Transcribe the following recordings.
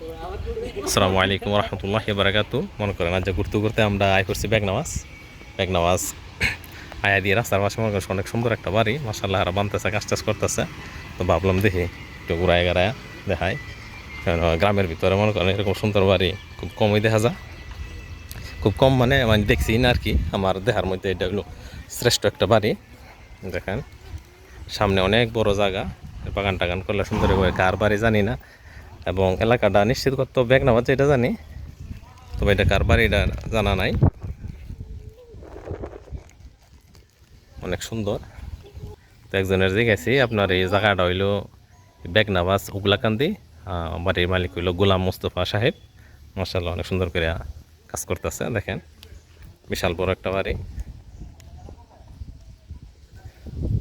আসসালামু আলাইকুম রহমতুল্লাহ বারাকাতু মনে করেন আজ ঘুরতে ঘুরতে আমরা আয় করছি বেগনামাজ বেগনামাজ আয়া দিয়ে রাস্তার পাশে মনে করেন অনেক সুন্দর একটা বাড়ি। মাসাল্লাহ আর বানতেছে কাজ টাজ করতেছে। তো ভাবলাম দেখি একটু ঘুরায় গাড়ায় দেখাই। গ্রামের ভিতরে মনে করেন এরকম সুন্দর বাড়ি খুব কমই দেখা যায়। খুব কম মানে আমি দেখছি না আর কি আমার দেহার মধ্যে এটা হলো শ্রেষ্ঠ একটা বাড়ি। দেখেন, সামনে অনেক বড় জায়গা। বাগান টাগান করলে সুন্দর কার বাড়ি জানি না। এবং এলাকাটা নিশ্চিত করতে ব্যাগ নেওয়া এটা জানি, তবে এটা কার বাড়ি এটা জানা নাই। অনেক সুন্দর। তো একজনের যে গেছি, আপনার এই জায়গাটা হইল বেগনাবাস উগলাকান্দি বাড়ির মালিক হইল গোলাম মুস্তফা সাহেব। মার্শাল্লাহ অনেক সুন্দর করে কাজ করতেছে, দেখেন। বিশাল বড় একটা বাড়ি।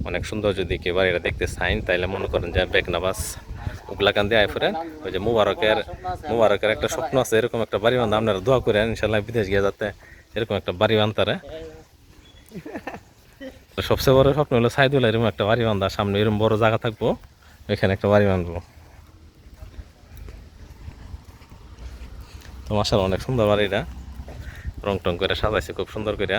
অনেক সুন্দর যদি কেউ বাড়িটা দেখতে চাইন তাইলে মনে করেন যে বেগনাবাস উগলাকান্দি আয় ফুরেন ওই যে মুবারকের মুবারকের একটা স্বপ্ন আছে, এরকম একটা বাড়ি বান্ধা আপনারা দোয়া করেন, ইনশাল্লাহ বিদেশ গিয়ে যাতে এরকম একটা বাড়ি বান্তারে তো সবচেয়ে বড় স্বপ্ন হলো সাইদুল এরকম একটা বাড়ি বান্ধা সামনে এরকম বড় জায়গা থাকব, ওইখানে একটা বাড়ি বাঁধবো। তো মাসাল অনেক সুন্দর বাড়িটা। রং টং করে সাজাইছে, খুব সুন্দর করে।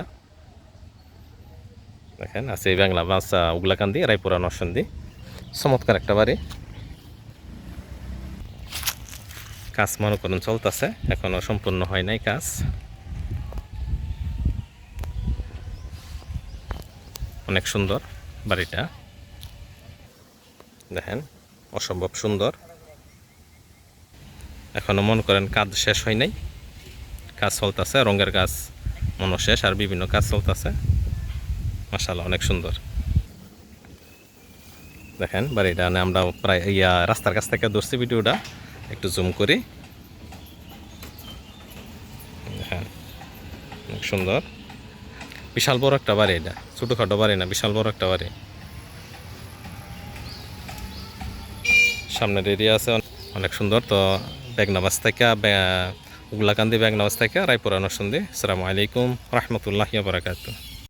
দেখেন, আছে এই বাংলা বাসা উগলাকান্দি রায়পুরা নরসন্দি চমৎকার একটা বাড়ি। কাজ মনে করেন চলতেছে, এখনও সম্পূর্ণ হয় নাই কাজ। অনেক সুন্দর বাড়িটা। দেখেন, অসম্ভব সুন্দর। এখনও মনে করেন কাজ শেষ হয় নাই। কাজ চলতেছে, রঙের কাজ মনে শেষ, আর বিভিন্ন কাজ চলতেছে। মাসাল্লাহ অনেক সুন্দর। দেখেন, বাড়িটা মানে আমরা প্রায় ইয়া রাস্তার কাছ থেকে ধরছি ভিডিওটা। একটু জুম করি। হ্যাঁ অনেক সুন্দর। বিশাল বড় একটা বাড়ি এটা, ছোটোখাটো বাড়ি না, বিশাল বড় একটা বাড়ি। সামনের এরিয়া আছে অনেক- সুন্দর, তো বেগনাবাস থেকে উগলাকান্দি বেগনাবাস থেকে, রায়পুরা নরসন্দি আসসালামু আলাইকুম, রহমতুল্লাহ বারাকাতু